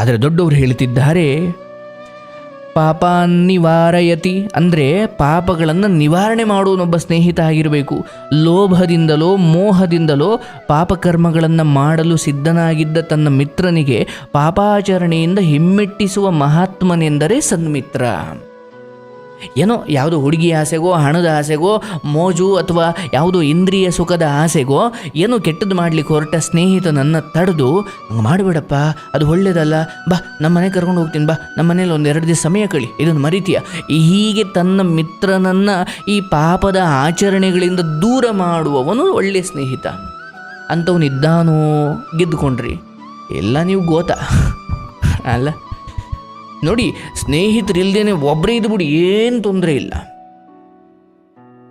ಆದರೆ ದೊಡ್ಡವರು ಹೇಳ್ತಿದ್ದಾರೆ ಪಾಪ ನಿವಾರಯತಿ. ಅಂದರೆ ಪಾಪಗಳನ್ನು ನಿವಾರಣೆ ಮಾಡುವನೊಬ್ಬ ಸ್ನೇಹಿತ ಆಗಿರಬೇಕು. ಲೋಭದಿಂದಲೋ, ಮೋಹದಿಂದಲೋ ಪಾಪಕರ್ಮಗಳನ್ನು ಮಾಡಲು ಸಿದ್ಧನಾಗಿದ್ದ ತನ್ನ ಮಿತ್ರನಿಗೆ ಪಾಪಾಚರಣೆಯಿಂದ ಹಿಮ್ಮೆಟ್ಟಿಸುವ ಮಹಾತ್ಮನೆಂದರೆ ಸನ್ಮಿತ್ರ. ಏನೋ ಯಾವುದೋ ಹುಡುಗಿ ಆಸೆಗೋ, ಹಣದ ಆಸೆಗೋ, ಮೋಜು ಅಥವಾ ಯಾವುದೋ ಇಂದ್ರಿಯ ಸುಖದ ಆಸೆಗೋ, ಏನೋ ಕೆಟ್ಟದ್ದು ಮಾಡಲಿಕ್ಕೆ ಹೊರಟ ಸ್ನೇಹಿತನನ್ನು ತಡೆದು, ಹಂಗೆ ಮಾಡಬೇಡಪ್ಪ, ಅದು ಒಳ್ಳೇದಲ್ಲ, ಬಾ ನಮ್ಮ ಮನೆಗೆ ಕರ್ಕೊಂಡು ಹೋಗ್ತೀನಿ, ಬಾ ನಮ್ಮ ಮನೇಲಿ ಒಂದು ಎರಡು ದಿವಸ ಸಮಯ ಕಳಿ ಇದನ್ನು ಮರಿತೀಯ. ಹೀಗೆ ತನ್ನ ಮಿತ್ರನನ್ನು ಈ ಪಾಪದ ಆಚರಣೆಗಳಿಂದ ದೂರ ಮಾಡುವವನು ಒಳ್ಳೆಯ ಸ್ನೇಹಿತ. ಅಂಥವನಿದ್ದಾನೋ ಗೆದ್ದುಕೊಂಡ್ರಿ. ಎಲ್ಲ ನೀವು ಗೋತಾ. ಅಲ್ಲ? ನೋಡಿ, ಸ್ನೇಹಿತರಿಲ್ದೇನೆ ಒಬ್ಬರೇ ಇದ್ಬಿಡಿ, ಏನು ತೊಂದರೆ ಇಲ್ಲ.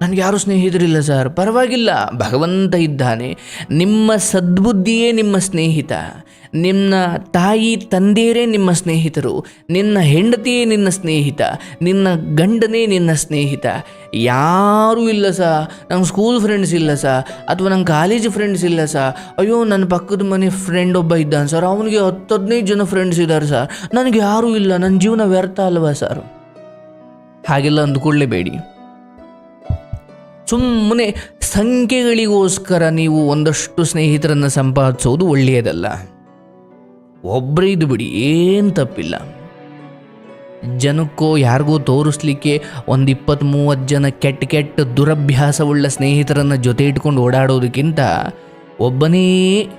ನನಗೆ ಯಾರು ಸ್ನೇಹಿತರಿಲ್ಲ ಸರ್, ಪರವಾಗಿಲ್ಲ. ಭಗವಂತ ಇದ್ದಾನೆ. ನಿಮ್ಮ ಸದ್ಬುದ್ಧಿಯೇ ನಿಮ್ಮ ಸ್ನೇಹಿತ. ನಿನ್ನ ತಾಯಿ ತಂದೆಯರೇ ನಿಮ್ಮ ಸ್ನೇಹಿತರು, ನಿನ್ನ ಹೆಂಡತಿಯೇ ನಿನ್ನ ಸ್ನೇಹಿತ, ನಿನ್ನ ಗಂಡನೇ ನಿನ್ನ ಸ್ನೇಹಿತ. ಯಾರೂ ಇಲ್ಲ ಸಹ ನಂಗೆ ಸ್ಕೂಲ್ ಫ್ರೆಂಡ್ಸ್ ಇಲ್ಲ ಸಹ ಅಥವಾ ನಂಗೆ ಕಾಲೇಜ್ ಫ್ರೆಂಡ್ಸ್ ಇಲ್ಲ ಸಹ ಅಯ್ಯೋ ನನ್ನ ಪಕ್ಕದ ಮನೆ ಫ್ರೆಂಡ್ ಒಬ್ಬ ಇದ್ದಾನೆ ಸರ್, ಅವನಿಗೆ ಹತ್ತು ಹದಿನೈದು ಜನ ಫ್ರೆಂಡ್ಸ್ ಇದ್ದಾರೆ ಸರ್ ನನಗೆ ಯಾರೂ ಇಲ್ಲ ನನ್ನ ಜೀವನ ವ್ಯರ್ಥ ಅಲ್ವಾ ಸರ್? ಹಾಗೆಲ್ಲ ಅಂದುಕೊಳ್ಳೇಬೇಡಿ. ಸುಮ್ಮನೆ ಸಂಖ್ಯೆಗಳಿಗೋಸ್ಕರ ನೀವು ಒಂದಷ್ಟು ಸ್ನೇಹಿತರನ್ನು ಸಂಪಾದಿಸೋದು ಒಳ್ಳೆಯದಲ್ಲ. ಒಬ್ಬರೇ ಇದು ಬಿಡಿ, ಏನು ತಪ್ಪಿಲ್ಲ. ಜನಕ್ಕೋ ಯಾರಿಗೋ ತೋರಿಸ್ಲಿಕ್ಕೆ ಒಂದು ಇಪ್ಪತ್ತು ಮೂವತ್ತು ಜನ ಕೆಟ್ಟ ಕೆಟ್ಟ ದುರಭ್ಯಾಸವುಳ್ಳ ಸ್ನೇಹಿತರನ್ನು ಜೊತೆ ಇಟ್ಕೊಂಡು ಓಡಾಡೋದಕ್ಕಿಂತ ಒಬ್ಬನೇ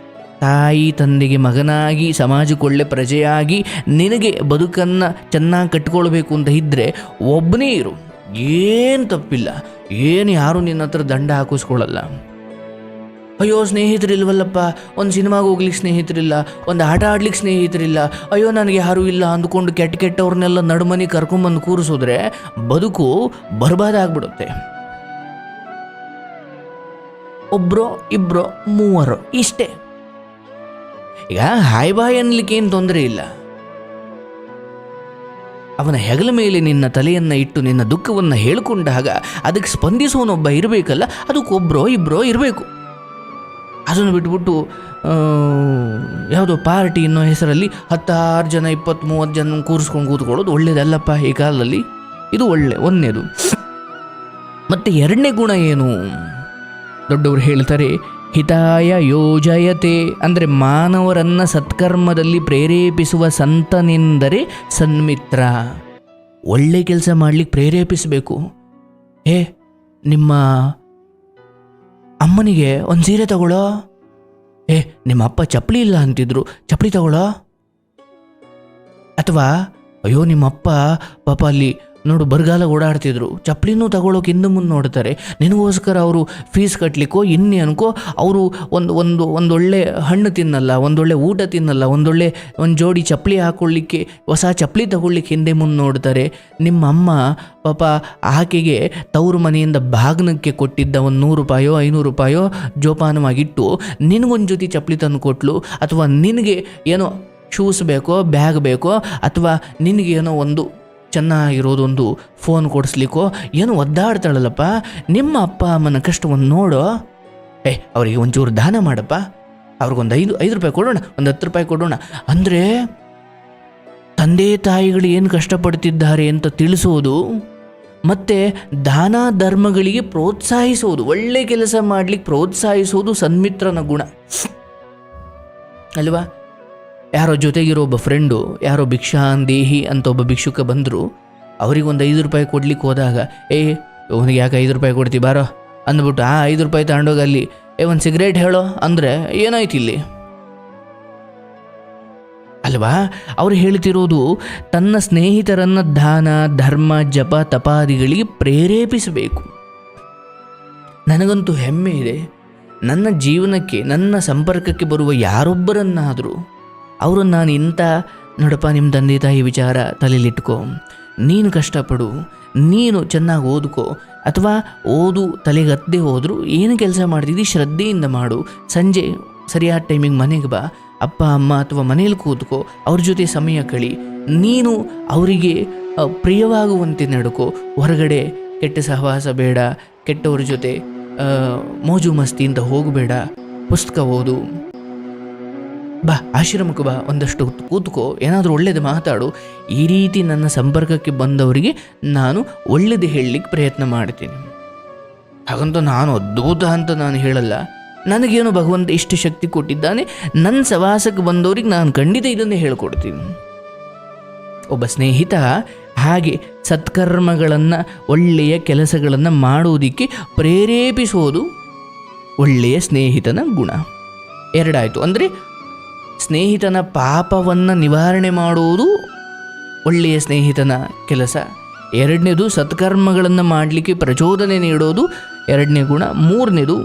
ತಾಯಿ ತಂದೆಗೆ ಮಗನಾಗಿ ಸಮಾಜಕ್ಕೆ ಒಳ್ಳೆ ಪ್ರಜೆಯಾಗಿ, ನಿನಗೆ ಬದುಕನ್ನು ಚೆನ್ನಾಗಿ ಕಟ್ಕೊಳ್ಬೇಕು ಅಂತ ಇದ್ದರೆ ಒಬ್ಬನೇ ಇರು. ಏನು ತಪ್ಪಿಲ್ಲ. ಏನು ಯಾರು ನಿನ್ನ ಹತ್ರ ದಂಡ ಹಾಕಿಸ್ಕೊಳ್ಳಲ್ಲ. ಅಯ್ಯೋ, ಸ್ನೇಹಿತರಿಲ್ವಲ್ಲಪ್ಪ. ಒಂದು ಸಿನಿಮಾಗೆ ಹೋಗ್ಲಿಕ್ಕೆ ಸ್ನೇಹಿತರಿಲ್ಲ. ಒಂದು ಆಟ ಆಡ್ಲಿಕ್ಕೆ ಸ್ನೇಹಿತರಿಲ್ಲ. ಅಯ್ಯೋ, ನನಗೆ ಯಾರೂ ಇಲ್ಲ ಅಂದ್ಕೊಂಡು ಕೆಟ್ಟ ಕೆಟ್ಟವ್ರನ್ನೆಲ್ಲ ನಡುಮನೆ ಕರ್ಕೊಂಬಂದು ಕೂರಿಸಿದ್ರೆ ಬದುಕು ಬರ್ಬಾದಾಗ್ಬಿಡುತ್ತೆ ಒಬ್ರು, ಇಬ್ರು, ಮೂವರು, ಇಷ್ಟೇ. ಈಗ ಹಾಯ್ ಬಾಯ್ ಅನ್ಲಿಕ್ಕೆ ಏನು ತೊಂದರೆ ಇಲ್ಲ. ಅವನ ಹೆಗಲ ಮೇಲೆ ನಿನ್ನ ತಲೆಯನ್ನು ಇಟ್ಟು ನಿನ್ನ ದುಃಖವನ್ನು ಹೇಳಿಕೊಂಡಾಗ ಅದಕ್ಕೆ ಸ್ಪಂದಿಸುವನೊಬ್ಬ ಇರಬೇಕಲ್ಲ ಅದಕ್ಕೊಬ್ಬರೋ ಇಬ್ಬರೋ ಇರಬೇಕು. ಅದನ್ನು ಬಿಟ್ಬಿಟ್ಟು ಯಾವುದೋ ಪಾರ್ಟಿ ಅನ್ನೋ ಹೆಸರಲ್ಲಿ ಹತ್ತಾರು ಜನ ಇಪ್ಪತ್ತು ಮೂವತ್ತು ಜನ ಕೂರಿಸ್ಕೊಂಡು ಕೂತ್ಕೊಳ್ಳೋದು ಒಳ್ಳೇದಲ್ಲಪ್ಪ ಈ ಕಾಲದಲ್ಲಿ. ಇದು ಒಳ್ಳೆ, ಒಂದನೇದು. ಮತ್ತು ಎರಡನೇ ಗುಣ ಏನು? ದೊಡ್ಡವರು ಹೇಳ್ತಾರೆ, ಹಿತಾಯ ಯೋಜಯತೆ, ಅಂದರೆ ಮಾನವರನ್ನು ಸತ್ಕರ್ಮದಲ್ಲಿ ಪ್ರೇರೇಪಿಸುವ ಸಂತನೆಂದರೆ ಸನ್ಮಿತ್ರ. ಒಳ್ಳೆ ಕೆಲಸ ಮಾಡಲಿಕ್ಕೆ ಪ್ರೇರೇಪಿಸಬೇಕು. ಏ, ನಿಮ್ಮ ಅಮ್ಮನಿಗೆ ಒಂದು ಸೀರೆ ತಗೊಳ್ಳೋ ಏ, ನಿಮ್ಮ ಅಪ್ಪ ಚಪ್ಪಲಿ ಇಲ್ಲ ಅಂತಿದ್ರು. ಚಪ್ಪಲಿ ತಗೊಳ್ಳೋ ಅಥವಾ, ಅಯ್ಯೋ, ನಿಮ್ಮ ಅಪ್ಪ ಪಾಪ ಅಲ್ಲಿ ನೋಡು, ಬರಗಾಲ ಓಡಾಡ್ತಿದ್ರು. ಚಪ್ಪಲಿನೂ ತಗೊಳ್ಳೋಕೆ ಹಿಂದೆ ಮುಂದೆ ನೋಡ್ತಾರೆ. ನಿನಗೋಸ್ಕರ ಅವರು ಫೀಸ್ ಕಟ್ಟಲಿಕ್ಕೋ ಇನ್ನೇ ಅನ್ಕೋ, ಅವರು ಒಂದು ಒಂದು, ಒಂದೊಳ್ಳೆ ಹಣ್ಣು ತಿನ್ನಲ್ಲ, ಒಂದೊಳ್ಳೆ ಊಟ ತಿನ್ನಲ್ಲ, ಒಂದೊಳ್ಳೆ ಒಂದು ಜೋಡಿ ಚಪ್ಪಲಿ ಹಾಕೊಳ್ಳಿಕ್ಕೆ, ಹೊಸ ಚಪ್ಪಲಿ ತಗೊಳ್ಳಿಕ್ಕೆ ಹಿಂದೆ ಮುಂದೆ ನೋಡ್ತಾರೆ. ನಿಮ್ಮ ಅಮ್ಮ ಪಾಪ ಆಕೆಗೆ ತವ್ರ ಮನೆಯಿಂದ ಬಾಗ್ನಕ್ಕೆ ಕೊಟ್ಟಿದ್ದ ಒಂದು ನೂರು ರೂಪಾಯೋ, ಐನೂರು ರೂಪಾಯೋ ಜೋಪಾನವಾಗಿಟ್ಟು ನಿನಗೊಂದು ಜೊತೆ ಚಪ್ಪಲಿ ತಂದು ಕೊಟ್ಲು. ಅಥವಾ ನಿನಗೆ ಏನೋ ಶೂಸ್ ಬೇಕೋ ಬ್ಯಾಗ್ ಬೇಕೋ, ಅಥವಾ ನಿನಗೇನೋ ಒಂದು ಚೆನ್ನಾಗಿರೋದೊಂದು ಫೋನ್ ಕೊಡಿಸ್ಲಿಕ್ಕೋ? ಏನು ಒದ್ದಾಡ್ತಾಳಲ್ಲಪ್ಪ? ನಿಮ್ಮ ಅಪ್ಪ ಅಮ್ಮನ ಕಷ್ಟವನ್ನು ನೋಡೋ? ಏ, ಅವರಿಗೆ ಒಂಚೂರು ದಾನ ಮಾಡಪ್ಪ. ಅವ್ರಿಗೊಂದು ಐದು ಐದು ರೂಪಾಯಿ ಕೊಡೋಣ, ಒಂದು ಹತ್ತು ರೂಪಾಯಿ ಕೊಡೋಣ. ಅಂದರೆ ತಂದೆ ತಾಯಿಗಳು ಏನು ಕಷ್ಟಪಡ್ತಿದ್ದಾರೆ ಅಂತ ತಿಳಿಸೋದು, ಮತ್ತು ದಾನ ಧರ್ಮಗಳಿಗೆ ಪ್ರೋತ್ಸಾಹಿಸೋದು, ಒಳ್ಳೆ ಕೆಲಸ ಮಾಡಲಿಕ್ಕೆ ಪ್ರೋತ್ಸಾಹಿಸೋದು ಸನ್ಮಿತ್ರನ ಗುಣ. ಅಲ್ವಾ? ಯಾರೋ ಜೊತೆಗಿರೋ ಒಬ್ಬ ಫ್ರೆಂಡು ಯಾರೋ ಭಿಕ್ಷಾಂದೇಹಿ ಅಂತ ಒಬ್ಬ ಭಿಕ್ಷುಕ ಬಂದರು. ಅವರಿಗೊಂದು ಐದು ರೂಪಾಯಿ ಕೊಡ್ಲಿಕ್ಕೆ ಹೋದಾಗ, ಏ, ಅವನಿಗೆ ಯಾಕೆ ಐದು ರೂಪಾಯಿ ಕೊಡ್ತಿ, ಬಾರೋ. ಅಂದ್ಬಿಟ್ಟು, ಆ ಐದು ರೂಪಾಯಿ ತಗೊಂಡೋಗಿ ಅಲ್ಲಿ, ಏ, ಒಂದು ಸಿಗರೇಟ್ ಹೇಳೋ? ಅಂದರೆ, ಏನಾಯ್ತು ಇಲ್ಲಿ? ಅಲ್ವಾ? ಅವ್ರು ಹೇಳ್ತಿರೋದು, ತನ್ನ ಸ್ನೇಹಿತರನ್ನ ದಾನ, ಧರ್ಮ, ಜಪ, ತಪಾದಿಗಳಿಗೆ ಪ್ರೇರೇಪಿಸಬೇಕು. ನನಗಂತೂ ಹೆಮ್ಮೆ ಇದೆ. ನನ್ನ ಜೀವನಕ್ಕೆ, ನನ್ನ ಸಂಪರ್ಕಕ್ಕೆ ಬರುವ ಯಾರೊಬ್ಬರನ್ನಾದರೂ ಅವರನ್ನು ನಾನು ಇಂಥ ನೋಡಪ್ಪ ನಿಮ್ಮ ತಂದೆ ತಾಯಿ ವಿಚಾರ ತಲೆಯಲ್ಲಿಟ್ಕೋ. ನೀನು ಕಷ್ಟಪಡು, ನೀನು ಚೆನ್ನಾಗಿ ಓದ್ಕೋ. ಅಥವಾ ಓದು, ತಲೆಗೆ ಹತ್ತದೇ ಹೋದರೂ, ಏನು ಕೆಲಸ ಮಾಡ್ತಿದ್ದಿ ಶ್ರದ್ಧೆಯಿಂದ ಮಾಡು. ಸಂಜೆ ಸರಿಯಾದ ಟೈಮಿಗೆ ಮನೆಗೆ ಬಾ. ಅಪ್ಪ, ಅಮ್ಮ ಅಥವಾ ಮನೇಲಿ ಕೂತ್ಕೋ, ಅವ್ರ ಜೊತೆ ಸಮಯ ಕಳಿ. ನೀನು ಅವರಿಗೆ ಪ್ರಿಯವಾಗುವಂತೆ ನಡ್ಕೋ. ಹೊರಗಡೆ ಕೆಟ್ಟ ಸಹವಾಸ ಬೇಡ, ಕೆಟ್ಟವ್ರ ಜೊತೆ ಮೋಜು ಮಸ್ತಿಯಿಂದ ಹೋಗಬೇಡ. ಪುಸ್ತಕ ಓದು. ಬಾ, ಆಶ್ರಮಕ್ಕೆ ಬಾ, ಒಂದಷ್ಟು ಕೂತ್ಕೋ, ಏನಾದರೂ ಒಳ್ಳೇದು ಮಾತಾಡು. ಈ ರೀತಿ ನನ್ನ ಸಂಪರ್ಕಕ್ಕೆ ಬಂದವರಿಗೆ ನಾನು ಒಳ್ಳೇದು ಹೇಳಲಿಕ್ಕೆ ಪ್ರಯತ್ನ ಮಾಡ್ತೀನಿ. ಹಾಗಂತ ನಾನು ಅದ್ಭುತ ಅಂತ ನಾನು ಹೇಳಲ್ಲ. ನನಗೇನು ಭಗವಂತ ಇಷ್ಟು ಶಕ್ತಿ ಕೊಟ್ಟಿದ್ದಾನೆ? ನನ್ನ ಸವಾಸಕ್ಕೆ ಬಂದವರಿಗೆ ನಾನು ಖಂಡಿತ ಇದನ್ನೇ ಹೇಳ್ಕೊಡ್ತೀನಿ. ಒಬ್ಬ ಸ್ನೇಹಿತ ಹಾಗೆ ಸತ್ಕರ್ಮಗಳನ್ನು, ಒಳ್ಳೆಯ ಕೆಲಸಗಳನ್ನು ಮಾಡುವುದಕ್ಕೆ ಪ್ರೇರೇಪಿಸೋದು ಒಳ್ಳೆಯ ಸ್ನೇಹಿತನ ಗುಣ. ಎರಡಾಯಿತು. ಅಂದರೆ ಸ್ನೇಹಿತನ ಪಾಪವನ್ನು ನಿವಾರಣೆ ಮಾಡುವುದು ಒಳ್ಳೆಯ ಸ್ನೇಹಿತನ ಕೆಲಸ. ಎರಡನೇದು ಸತ್ಕರ್ಮಗಳನ್ನು ಮಾಡಲಿಕ್ಕೆ ಪ್ರಚೋದನೆ ನೀಡೋದು. ಎರಡನೇ ಗುಣ, ಮೂರನೇದು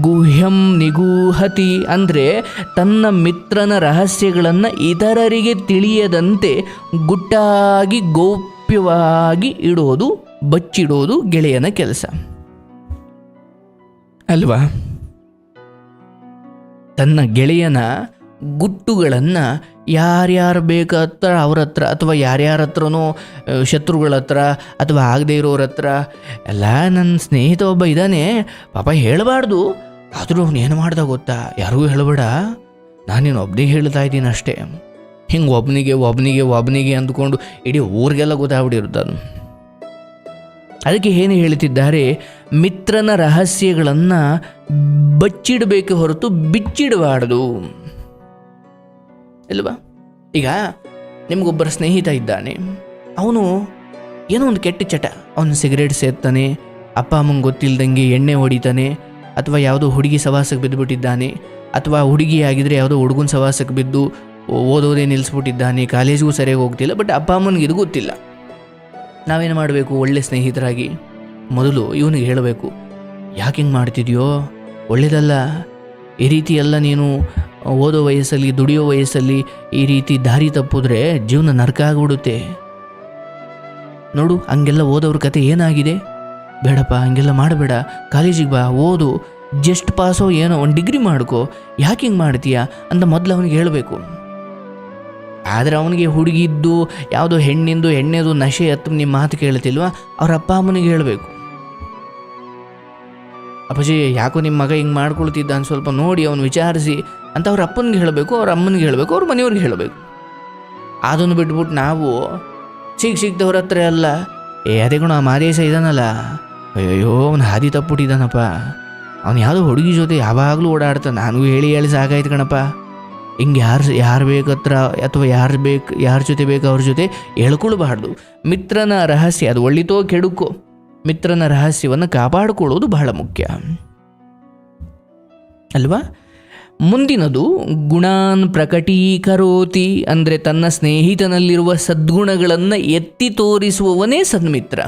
ಗುಹ್ಯಂ ನಿಗೂಹತಿ ಅಂದರೆ ತನ್ನ ಮಿತ್ರನ ರಹಸ್ಯಗಳನ್ನು ಇತರರಿಗೆ ತಿಳಿಯದಂತೆ ಗುಟ್ಟಾಗಿ ಗೌಪ್ಯವಾಗಿ ಇಡೋದು, ಬಚ್ಚಿಡೋದು ಗೆಳೆಯನ ಕೆಲಸ. ಅಲ್ವಾ? ತನ್ನ ಗೆಳೆಯನ ಗುಟ್ಟುಗಳನ್ನು ಯಾರ್ಯಾರು ಬೇಕತ್ರ ಅವ್ರ ಹತ್ರ ಅಥವಾ ಯಾರ್ಯಾರ ಹತ್ರನೋ ಶತ್ರುಗಳ ಹತ್ರ ಅಥವಾ ಆಗದೇ ಇರೋರ ಹತ್ರ ಎಲ್ಲ ನನ್ನ ಸ್ನೇಹಿತ ಒಬ್ಬ ಇದ್ದಾನೆ ಪಾಪ ಹೇಳಬಾರ್ದು. ಆದರೂ ಅವ್ನು ಏನು ಮಾಡ್ದ ಗೊತ್ತಾ? ಯಾರಿಗೂ ಹೇಳಬೇಡ. ನಾನೇನು ಒಬ್ಬನೇ ಹೇಳ್ತಾ ಇದ್ದೀನಿ ಅಷ್ಟೇ. ಹಿಂಗೆ ಒಬ್ಬನಿಗೆ ಒಬ್ಬನಿಗೆ ಒಬ್ಬನಿಗೆ ಅಂದ್ಕೊಂಡು ಇಡೀ ಊರಿಗೆಲ್ಲ ಗೊತ್ತಾಗ್ಬಿಟ್ಟಿರುತ್ತೆ ಅದು. ಅದಕ್ಕೆ ಏನು ಹೇಳ್ತಿದ್ದಾರೆ? ಮಿತ್ರನ ರಹಸ್ಯಗಳನ್ನು ಬಚ್ಚಿಡಬೇಕು ಹೊರತು ಬಿಚ್ಚಿಡಬಾರ್ದು. ಇಲ್ವಾ? ಈಗ ನಿಮಗೊಬ್ಬರ ಸ್ನೇಹಿತ ಇದ್ದಾನೆ. ಅವನು ಏನೋ ಒಂದು ಕೆಟ್ಟ ಚಟ. ಅವನು ಸಿಗರೇಟ್ ಸೇರ್ತಾನೆ ಅಪ್ಪ ಅಮ್ಮಂಗೆ ಗೊತ್ತಿಲ್ದಂಗೆ ಎಣ್ಣೆ ಹೊಡಿತಾನೆ, ಅಥವಾ ಯಾವುದೋ ಹುಡುಗಿ ಸವಾಸಕ್ಕೆ ಬಿದ್ದುಬಿಟ್ಟಿದ್ದಾನೆ ಅಥವಾ ಹುಡುಗಿ ಆಗಿದ್ರೆ ಯಾವುದೋ ಹುಡುಗನ ಸವಾಸಕ್ಕೆ ಬಿದ್ದು ಓದೋದೇ ನಿಲ್ಲಿಸ್ಬಿಟ್ಟಿದ್ದಾನೆ ಕಾಲೇಜಿಗೂ ಸರಿಯಾಗಿ ಹೋಗ್ತಿಲ್ಲ ಬಟ್ ಅಪ್ಪ ಅಮ್ಮನಿಗೆ ಇದು ಗೊತ್ತಿಲ್ಲ. ನಾವೇನು ಮಾಡಬೇಕು? ಒಳ್ಳೆ ಸ್ನೇಹಿತರಾಗಿ. ಮೊದಲು ಇವನಿಗೆ ಹೇಳಬೇಕು, ಯಾಕೆ ಹಿಂಗೆ ಮಾಡ್ತಿದ್ಯೋ? ಒಳ್ಳೇದಲ್ಲ. ಈ ರೀತಿ ಎಲ್ಲ ನೀನು ಓದೋ ವಯಸ್ಸಲ್ಲಿ, ದುಡಿಯೋ ವಯಸ್ಸಲ್ಲಿ ಈ ರೀತಿ ದಾರಿ ತಪ್ಪಿದ್ರೆ ಜೀವನ ನರಕ ಆಗಿಬಿಡುತ್ತೆ. ನೋಡು, ಹಂಗೆಲ್ಲ ಓದೋರ ಕತೆ ಏನಾಗಿದೆ? ಬೇಡಪ್ಪ, ಹಂಗೆಲ್ಲ ಮಾಡಬೇಡ. ಕಾಲೇಜಿಗೆ ಬಾ, ಓದು. ಜಸ್ಟ್ ಪಾಸೋ ಏನೋ, ಒಂದು ಡಿಗ್ರಿ ಮಾಡ್ಕೋ. ಯಾಕೆ ಹಿಂಗೆ ಮಾಡ್ತೀಯ ಅಂತ ಮೊದಲು ಅವನಿಗೆ ಹೇಳಬೇಕು. ಆದರೆ ಅವನಿಗೆ ಹುಡುಗಿದ್ದು, ಯಾವುದೋ ಹೆಣ್ಣಿಂದು, ಎಣ್ಣೆದು ನಶೆ ಹತ್ತು ನಿಮ್ಮ ಮಾತು ಕೇಳ್ತಿಲ್ವಾ? ಅವ್ರ ಅಪ್ಪ ಅಮ್ಮನಿಗೆ ಹೇಳಬೇಕು. ಅಪ್ಪಾಜಿ, ಯಾಕೋ ನಿಮ್ಮ ಮಗ ಹಿಂಗೆ ಮಾಡ್ಕೊಳ್ತಿದ್ದ ಸ್ವಲ್ಪ ನೋಡಿ ಅವ್ನು ವಿಚಾರಿಸಿ ಅಂತ ಅವ್ರ ಅಪ್ಪನಿಗೆ ಹೇಳಬೇಕು, ಅವ್ರ ಅಮ್ಮನಿಗೆ ಹೇಳಬೇಕು, ಅವ್ರ ಮನೆಯವ್ರಿಗೆ ಹೇಳಬೇಕು. ಅದನ್ನು ಬಿಟ್ಬಿಟ್ಟು ನಾವು ಸಿಗ್ ಸಿಗ್ದವ್ರ ಹತ್ರ ಅಲ್ಲ. ಏ, ಅದೇ ಗುಣ ಆ ಮಾದೇಶ ಇದಾನಲ್ಲ. ಅಯ್ಯೋ ಅವ್ನು ಹಾದಿ ತಪ್ಪಿಟ್ಟಿದ್ದಾನಪ್ಪ. ಅವ್ನು ಯಾವುದೋ ಹುಡುಗಿ ಜೊತೆ ಯಾವಾಗಲೂ ಓಡಾಡ್ತಾನೆ. ನನಗೂ ಹೇಳಿ ಹೇಳಿ ಸಾಕಾಯ್ತು ಕಣಪ್ಪ. ಹಿಂಗೆ ಯಾರು ಯಾರು ಬೇಕತ್ರ ಅಥವಾ ಯಾರು ಬೇಕು, ಯಾರ ಜೊತೆ ಬೇಕು ಅವ್ರ ಜೊತೆ ಹೇಳ್ಕೊಳ್ಬಾರ್ದು. ಮಿತ್ರನ ರಹಸ್ಯ, ಅದು ಒಳ್ಳಿತೋ ಕೆಡುಕೋ. ಮಿತ್ರನ ರಹಸ್ಯವನ್ನು ಕಾಪಾಡಿಕೊಳ್ಳೋದು ಬಹಳ ಮುಖ್ಯ. ಅಲ್ವಾ? ಮುಂದಿನದು ಗುಣಾನ್ ಪ್ರಕಟೀಕರೋತಿ, ಅಂದರೆ ತನ್ನ ಸ್ನೇಹಿತನಲ್ಲಿರುವ ಸದ್ಗುಣಗಳನ್ನು ಎತ್ತಿ ತೋರಿಸುವವನೇ ಸನ್ಮಿತ್ರ.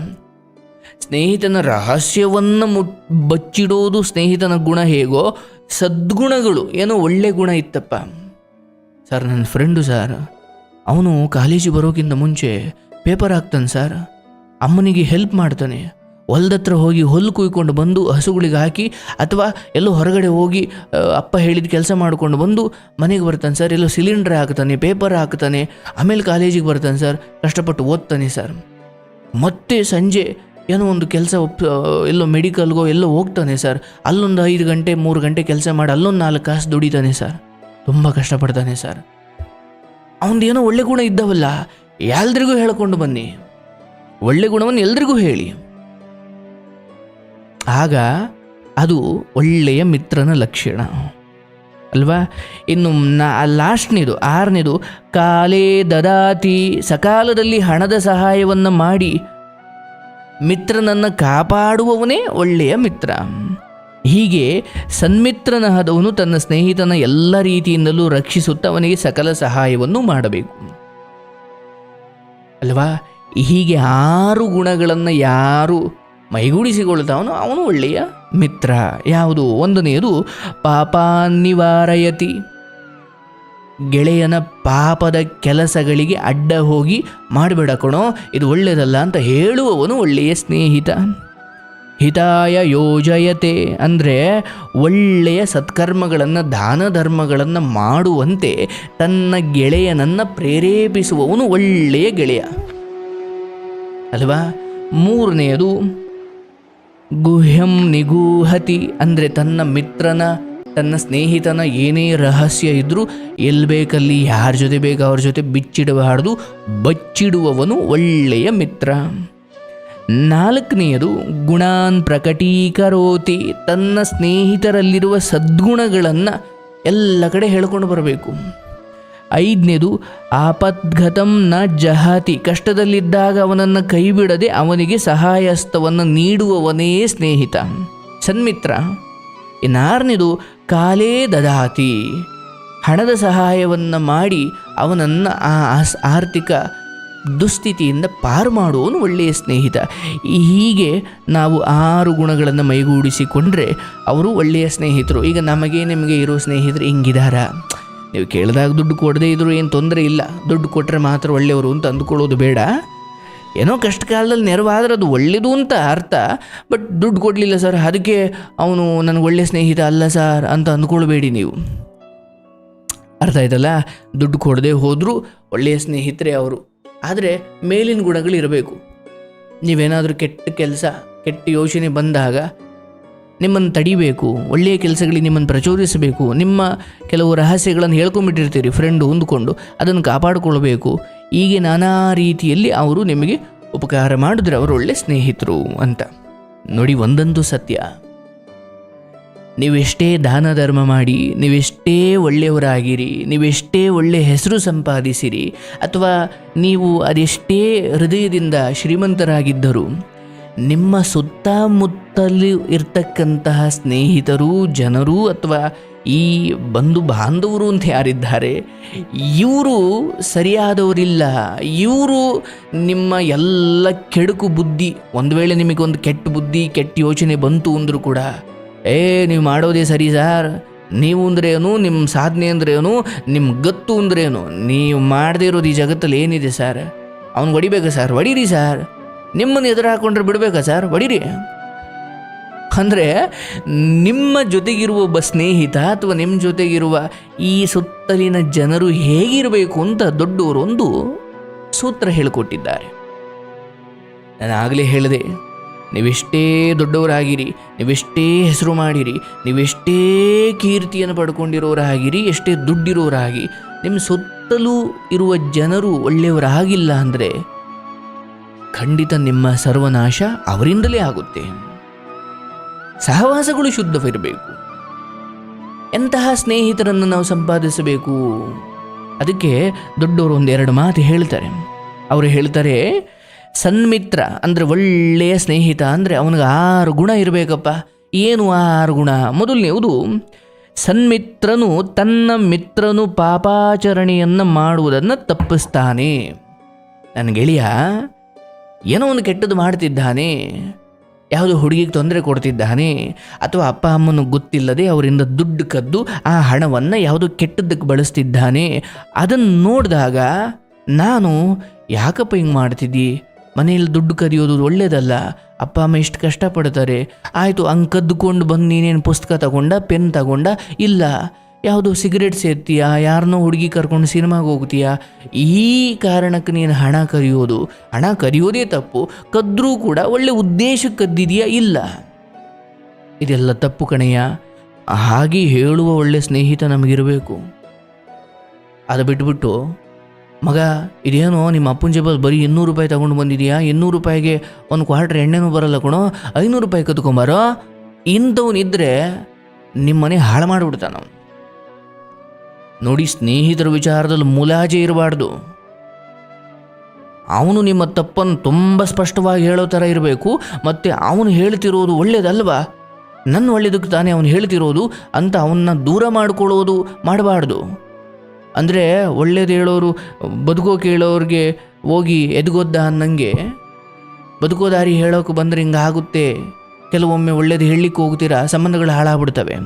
ಸ್ನೇಹಿತನ ರಹಸ್ಯವನ್ನು ಮು, ಬಚ್ಚಿಡೋದು ಸ್ನೇಹಿತನ ಗುಣ ಹೇಗೋ, ಸದ್ಗುಣಗಳು ಏನೋ ಒಳ್ಳೆ ಗುಣ ಇತ್ತಪ್ಪ. ಸರ್, ನನ್ನ ಫ್ರೆಂಡು ಸರ್, ಅವನು ಕಾಲೇಜಿಗೆ ಬರೋಕ್ಕಿಂತ ಮುಂಚೆ ಪೇಪರ್ ಹಾಕ್ತಾನೆ ಸರ್. ಅಮ್ಮನಿಗೆ ಹೆಲ್ಪ್ ಮಾಡ್ತಾನೆ. ಹೊಲ್ದತ್ರ ಹೋಗಿ ಹುಲ್ಲು ಕುಯ್ಕೊಂಡು ಬಂದು ಹಸುಗಳಿಗೆ ಹಾಕಿ ಅಥವಾ ಎಲ್ಲೋ ಹೊರಗಡೆ ಹೋಗಿ ಅಪ್ಪ ಹೇಳಿದ ಕೆಲಸ ಮಾಡಿಕೊಂಡು ಬಂದು ಮನೆಗೆ ಬರ್ತಾನೆ ಸರ್. ಎಲ್ಲೋ ಸಿಲಿಂಡ್ರ್ ಹಾಕ್ತಾನೆ, ಪೇಪರ್ ಹಾಕ್ತಾನೆ, ಆಮೇಲೆ ಕಾಲೇಜಿಗೆ ಬರ್ತಾನೆ ಸರ್. ಕಷ್ಟಪಟ್ಟು ಓದ್ತಾನೆ ಸರ್. ಮತ್ತೆ ಸಂಜೆ ಏನೋ ಒಂದು ಕೆಲಸ ಎಲ್ಲೋ ಮೆಡಿಕಲ್ಗೋ ಎಲ್ಲೋ ಹೋಗ್ತಾನೆ ಸರ್. ಅಲ್ಲೊಂದು ಐದು ಗಂಟೆ, ಮೂರು ಗಂಟೆ ಕೆಲಸ ಮಾಡಿ ಅಲ್ಲೊಂದು ನಾಲ್ಕು ಕಾಸು ದುಡಿತಾನೆ ಸರ್. ತುಂಬ ಕಷ್ಟಪಡ್ತಾನೆ ಸರ್. ಅವನದು ಏನೋ ಒಳ್ಳೆ ಗುಣ ಇದ್ದಾವಲ್ಲ. ಎಲ್ರಿಗೂ ಹೇಳ್ಕೊಂಡು ಬನ್ನಿ. ಒಳ್ಳೆ ಗುಣವನ್ನು ಎಲ್ರಿಗೂ ಹೇಳಿ. ಆಗ ಅದು ಒಳ್ಳೆಯ ಮಿತ್ರನ ಲಕ್ಷಣ. ಅಲ್ವಾ? ಇನ್ನು ನಾ, ಲಾಸ್ಟ್ನೇದು, ಆರನೇದು, ಕಾಲೇ ದದಾತಿ, ಸಕಾಲದಲ್ಲಿ ಹಣದ ಸಹಾಯವನ್ನು ಮಾಡಿ ಮಿತ್ರನನ್ನು ಕಾಪಾಡುವವನೇ ಒಳ್ಳೆಯ ಮಿತ್ರ. ಹೀಗೆ ಸನ್ಮಿತ್ರನಾದವನು ತನ್ನ ಸ್ನೇಹಿತನ ಎಲ್ಲ ರೀತಿಯಿಂದಲೂ ರಕ್ಷಿಸುತ್ತ ಅವನಿಗೆ ಸಕಲ ಸಹಾಯವನ್ನು ಮಾಡಬೇಕು. ಅಲ್ವಾ? ಹೀಗೆ ಆರು ಗುಣಗಳನ್ನು ಯಾರು ಮೈಗೂಡಿಸಿಕೊಳ್ತಾವನೋ ಅವನು ಒಳ್ಳೆಯ ಮಿತ್ರ. ಯಾವುದು? ಒಂದನೆಯದು, ಪಾಪ ನಿವಾರಯತಿ. ಗೆಳೆಯನ ಪಾಪದ ಕೆಲಸಗಳಿಗೆ ಅಡ್ಡ ಹೋಗಿ ಮಾಡಬೇಡ ಕಣೋ, ಇದು ಒಳ್ಳೆಯದಲ್ಲ ಅಂತ ಹೇಳುವವನು ಒಳ್ಳೆಯ ಸ್ನೇಹಿತ. ಹಿತಾಯ ಯೋಜಯತೆ ಅಂದರೆ ಒಳ್ಳೆಯ ಸತ್ಕರ್ಮಗಳನ್ನು ದಾನ ಧರ್ಮಗಳನ್ನು ಮಾಡುವಂತೆ ತನ್ನ ಗೆಳೆಯನನ್ನು ಪ್ರೇರೇಪಿಸುವವನು ಒಳ್ಳೆಯ ಗೆಳೆಯ. ಅಲ್ವಾ? ಮೂರನೆಯದು ಗುಹ್ಯಂ ನಿಗೂಹತಿ ಅಂದರೆ ತನ್ನ ಮಿತ್ರನ, ತನ್ನ ಸ್ನೇಹಿತನ ಏನೇ ರಹಸ್ಯ ಇದ್ದರೂ ಎಲ್ಲಿ ಬೇಕಲ್ಲಿ ಯಾರ ಜೊತೆ ಬೇಕು ಅವ್ರ ಜೊತೆ ಬಿಚ್ಚಿಡಬಾರ್ದು ಬಚ್ಚಿಡುವವನು ಒಳ್ಳೆಯ ಮಿತ್ರ. ನಾಲ್ಕನೆಯದು, ಗುಣಾನ್ ಪ್ರಕಟೀಕರೋತಿ, ತನ್ನ ಸ್ನೇಹಿತರಲ್ಲಿರುವ ಸದ್ಗುಣಗಳನ್ನು ಎಲ್ಲ ಕಡೆ ಹೇಳ್ಕೊಂಡು ಬರಬೇಕು. ಐದನೇದು ಆಪದ್ಘತಂ ನ ಜಹಾತಿ. ಕಷ್ಟದಲ್ಲಿದ್ದಾಗ ಅವನನ್ನು ಕೈಬಿಡದೆ ಅವನಿಗೆ ಸಹಾಯಸ್ತವನ್ನು ನೀಡುವವನೇ ಸ್ನೇಹಿತ. ಸನ್ಮಿತ್ರ, ಇನ್ನಾರನೇದು, ಕಾಲೇ ದದಾತಿ. ಹಣದ ಸಹಾಯವನ್ನು ಮಾಡಿ ಅವನನ್ನು ಆ ಆರ್ಥಿಕ ದುಸ್ಥಿತಿಯಿಂದ ಪಾರು ಮಾಡುವವನು ಒಳ್ಳೆಯ ಸ್ನೇಹಿತ. ಹೀಗೆ ನಾವು ಆರು ಗುಣಗಳನ್ನು ಮೈಗೂಡಿಸಿಕೊಂಡ್ರೆ ಅವರು ಒಳ್ಳೆಯ ಸ್ನೇಹಿತರು. ಈಗ ನಮಗೆ ನಿಮಗೆ ಇರೋ ಸ್ನೇಹಿತರು ಹಿಂಗಿದಾರ. ನೀವು ಕೇಳಿದಾಗ ದುಡ್ಡು ಕೊಡದೇ ಇದ್ರೂ ಏನು ತೊಂದರೆ ಇಲ್ಲ. ದುಡ್ಡು ಕೊಟ್ಟರೆ ಮಾತ್ರ ಒಳ್ಳೆಯವರು ಅಂತ ಅಂದುಕೊಳ್ಳೋದು ಬೇಡ. ಏನೋ ಕಷ್ಟ ಕಾಲದಲ್ಲಿ ನೆರವಾದ್ರೆ ಅದು ಒಳ್ಳೆಯದು ಅಂತ ಅರ್ಥ. ಬಟ್ ದುಡ್ಡು ಕೊಡಲಿಲ್ಲ ಸರ್. ಅದಕ್ಕೆ ಅವನು ನನಗೆ ಒಳ್ಳೆಯ ಸ್ನೇಹಿತ ಅಲ್ಲ ಸರ್ ಅಂತ ಅಂದ್ಕೊಳ್ಬೇಡಿ ನೀವು. ಅರ್ಥ ಆಯ್ತಲ್ಲ? ದುಡ್ಡು ಕೊಡದೆ ಹೋದರೂ ಒಳ್ಳೆಯ ಸ್ನೇಹಿತರೆ ಅವರು. ಆದರೆ ಮೇಲಿನ ಗುಣಗಳು ಇರಬೇಕು ನೀವೇನಾದರೂ ಕೆಟ್ಟ ಕೆಲಸ, ಕೆಟ್ಟ ಯೋಚನೆ ಬಂದಾಗ ನಿಮ್ಮನ್ನು ತಡಿಬೇಕು, ಒಳ್ಳೆಯ ಕೆಲಸಗಳಿಗೆ ನಿಮ್ಮನ್ನು ಪ್ರಚೋದಿಸಬೇಕು, ನಿಮ್ಮ ಕೆಲವು ರಹಸ್ಯಗಳನ್ನು ಹೇಳ್ಕೊಂಬಿಟ್ಟಿರ್ತೀರಿ ಫ್ರೆಂಡು ಹೊಂದ್ಕೊಂಡು ಅದನ್ನು ಕಾಪಾಡಿಕೊಳ್ಬೇಕು. ಹೀಗೆ ನಾನಾ ರೀತಿಯಲ್ಲಿ ಅವರು ನಿಮಗೆ ಉಪಕಾರ ಮಾಡಿದ್ರೆ, ಅವರು ಒಳ್ಳೆ ಸ್ನೇಹಿತರು ಅಂತ. ನೋಡಿ ಒಂದೊಂದು ಸತ್ಯ. ನೀವೆಷ್ಟೇ ದಾನ ಧರ್ಮ ಮಾಡಿ, ನೀವೆಷ್ಟೇ ಒಳ್ಳೆಯವರಾಗಿರಿ, ನೀವೆಷ್ಟೇ ಒಳ್ಳೆ ಹೆಸರು ಸಂಪಾದಿಸಿರಿ, ಅಥವಾ ನೀವು ಅದೆಷ್ಟೇ ಹೃದಯದಿಂದ ಶ್ರೀಮಂತರಾಗಿದ್ದರೂ ನಿಮ್ಮ ಸುತ್ತಮುತ್ತಲು ಇರ್ತಕ್ಕಂತಹ ಸ್ನೇಹಿತರು, ಜನರು ಅಥವಾ ಈ ಬಂಧು ಬಾಂಧವರು ಅಂತ ಯಾರಿದ್ದಾರೆ, ಇವರು ಸರಿಯಾದವರಿಲ್ಲ. ಇವರು ನಿಮ್ಮ ಎಲ್ಲ ಕೆಡುಕು ಬುದ್ಧಿ, ಒಂದು ವೇಳೆ ನಿಮಗೊಂದು ಕೆಟ್ಟ ಬುದ್ಧಿ, ಕೆಟ್ಟ ಯೋಚನೆ ಬಂತು ಅಂದರೂ ಕೂಡ, ಏ, ನೀವು ಮಾಡೋದೇ ಸರಿ ಸರ್. ನೀವು ಅಂದ್ರೇನು ನಿಮ್ಮ ಸಾಧನೆ ಅಂದ್ರೇನು ನಿಮ್ಮ ಗತ್ತು ಅಂದ್ರೇನು, ನೀವು ಮಾಡದೇ ಇರೋದು ಈ ಜಗತ್ತಲ್ಲಿ ಏನಿದೆ ಸರ್. ಅವ್ನು ಹೊಡಿಬೇಕು ಸರ್? ಹೊಡೀರಿ ಸರ್. ನಿಮ್ಮನ್ನು ಎದುರು ಹಾಕೊಂಡ್ರೆ ಬಿಡಬೇಕಾ ಸರ್? ಹೊಡೀರಿ ಅಂದರೆ ನಿಮ್ಮ ಜೊತೆಗಿರುವ ಒಬ್ಬ ಸ್ನೇಹಿತ ಅಥವಾ ನಿಮ್ಮ ಜೊತೆಗಿರುವ ಈ ಸುತ್ತಲಿನ ಜನರು ಹೇಗಿರಬೇಕು ಅಂತ ದೊಡ್ಡವರೊಂದು ಸೂತ್ರ ಹೇಳಿಕೊಟ್ಟಿದ್ದಾರೆ. ನಾನು ಆಗಲೇ ಹೇಳಿದೆ, ನೀವೆಷ್ಟೇ ದೊಡ್ಡವರಾಗಿರಿ, ನೀವೆಷ್ಟೇ ಹೆಸರು ಮಾಡಿರಿ, ನೀವೆಷ್ಟೇ ಕೀರ್ತಿಯನ್ನು ಪಡ್ಕೊಂಡಿರೋರಾಗಿರಿ, ಎಷ್ಟೇ ದುಡ್ಡಿರೋರಾಗಿ, ನಿಮ್ಮ ಸುತ್ತಲೂ ಇರುವ ಜನರು ಒಳ್ಳೆಯವರಾಗಿಲ್ಲ ಅಂದರೆ ಖಂಡಿತ ನಿಮ್ಮ ಸರ್ವನಾಶ ಅವರಿಂದಲೇ ಆಗುತ್ತೆ. ಸಹವಾಸಗಳು ಶುದ್ಧವಿರಬೇಕು. ಎಂತಹ ಸ್ನೇಹಿತರನ್ನು ನಾವು ಸಂಪಾದಿಸಬೇಕು? ಅದಕ್ಕೆ ದೊಡ್ಡವರು ಒಂದೆರಡು ಮಾತು ಹೇಳ್ತಾರೆ. ಅವರು ಹೇಳ್ತಾರೆ, ಸನ್ಮಿತ್ರ ಅಂದರೆ ಒಳ್ಳೆಯ ಸ್ನೇಹಿತ ಅಂದರೆ ಅವನಿಗೆ ಆರು ಗುಣ ಇರಬೇಕಪ್ಪ. ಏನು ಆರು ಗುಣ? ಮೊದಲನೇವುದು ಸನ್ಮಿತ್ರನು ತನ್ನ ಮಿತ್ರನು ಪಾಪಾಚರಣೆಯನ್ನು ಮಾಡುವುದನ್ನು ತಪ್ಪಿಸ್ತಾನೆ. ನನ್ನ ಗೆಳೆಯ ಏನೋ ಒಂದು ಕೆಟ್ಟದ್ದು ಮಾಡ್ತಿದ್ದಾನೆ. ಯಾವುದೋ ಹುಡುಗಿಗೆ ತೊಂದರೆ ಕೊಡ್ತಿದ್ದಾನೆ. ಅಥವಾ ಅಪ್ಪ ಅಮ್ಮನ ಗೊತ್ತಿಲ್ಲದೆ ಅವರಿಂದ ದುಡ್ಡು ಕದ್ದು ಆ ಹಣವನ್ನು ಯಾವುದೋ ಕೆಟ್ಟದ್ದಕ್ಕೆ ಬಳಸ್ತಿದ್ದಾನೆ. ಅದನ್ನು ನೋಡಿದಾಗ ನಾನು, ಯಾಕಪ್ಪ ಹಿಂಗೆ ಮಾಡ್ತಿದ್ದಿ? ಮನೆಯಲ್ಲಿ ದುಡ್ಡು ಕದಿಯೋದು ಒಳ್ಳೇದಲ್ಲ. ಅಪ್ಪ ಅಮ್ಮ ಎಷ್ಟು ಕಷ್ಟಪಡ್ತಾರೆ. ಆಯಿತು, ಹಂಗೆ ಕದ್ದುಕೊಂಡು ಬಂದು ನೀನೇನು ಪುಸ್ತಕ ತಗೊಂಡ, ಪೆನ್ ತಗೊಂಡ? ಇಲ್ಲ. ಯಾವುದೋ ಸಿಗರೇಟ್ ಸೇರ್ತೀಯಾ ಯಾರನ್ನೋ ಹುಡುಗಿ ಕರ್ಕೊಂಡು ಸಿನಿಮಾಗೆ ಹೋಗ್ತೀಯಾ? ಈ ಕಾರಣಕ್ಕೆ ನೀನು ಹಣ ಕರೆಯೋದು. ಹಣ ಕರೆಯೋದೇ ತಪ್ಪು. ಕದ್ರೂ ಕೂಡ ಒಳ್ಳೆ ಉದ್ದೇಶಕ್ಕೆ ಕದ್ದಿದೆಯಾ? ಇಲ್ಲ. ಇದೆಲ್ಲ ತಪ್ಪು ಕಣೆಯ ಹಾಗೆ ಹೇಳುವ ಒಳ್ಳೆ ಸ್ನೇಹಿತ ನಮಗಿರಬೇಕು. ಅದು ಬಿಟ್ಬಿಟ್ಟು, ಮಗ, ಇದೇನೋ ನಿಮ್ಮ ಅಪ್ಪನ ಜೇಬಲ್ಲಿ ಬರೀ ಇನ್ನೂರು ರೂಪಾಯಿ ತಗೊಂಡು ಬಂದಿದೆಯಾ? ಇನ್ನೂರು ರೂಪಾಯಿಗೆ ಒಂದು ಕ್ವಾರ್ಟರ್ ಎಣ್ಣೆನೂ ಬರಲ್ಲ ಕಣೋ. ಐನೂರು ರೂಪಾಯಿ ಕದ್ಕೊಂಬಾರೋ? ಇಂಥವನಿದ್ದರೆ ನಿಮ್ಮನೆ ಹಾಳು ಮಾಡಿಬಿಡ್ತಾನ ಅವ್ನು. ನೋಡಿ ಸ್ನೇಹಿತರ ವಿಚಾರದಲ್ಲಿ ಮುಲಾಜೆ ಇರಬಾರ್ದು. ಅವನು ನಿಮ್ಮ ತಪ್ಪನ್ನು ತುಂಬ ಸ್ಪಷ್ಟವಾಗಿ ಹೇಳೋ ಥರ ಇರಬೇಕು, ಮತ್ತು ಅವನು ಹೇಳ್ತಿರೋದು ಒಳ್ಳೇದಲ್ವಾ? ನನ್ನ ಒಳ್ಳೇದಕ್ಕೆ ತಾನೇ ಅವನು ಹೇಳ್ತಿರೋದು, ಅಂತ ಅವನ್ನ ದೂರ ಮಾಡ್ಕೊಳ್ಳೋದು ಮಾಡಬಾರ್ದು. ಅಂದರೆ ಒಳ್ಳೇದು ಹೇಳೋರು ಬದುಕೋ ಕೇಳೋರಿಗೆ ಹೋಗಿ ಎದ್ಗೊದ್ದ ಅನ್ನಂಗೆ? ಬದುಕೋ ದಾರಿ ಹೇಳೋಕೆ ಬಂದರೆ ಹಿಂಗಾಗುತ್ತೆ. ಕೆಲವೊಮ್ಮೆ ಒಳ್ಳೇದು ಹೇಳಲಿಕ್ಕೆ ಹೋಗ್ತೀರಾ, ಸಂಬಂಧಗಳು ಹಾಳಾಗ್ಬಿಡ್ತವೆ.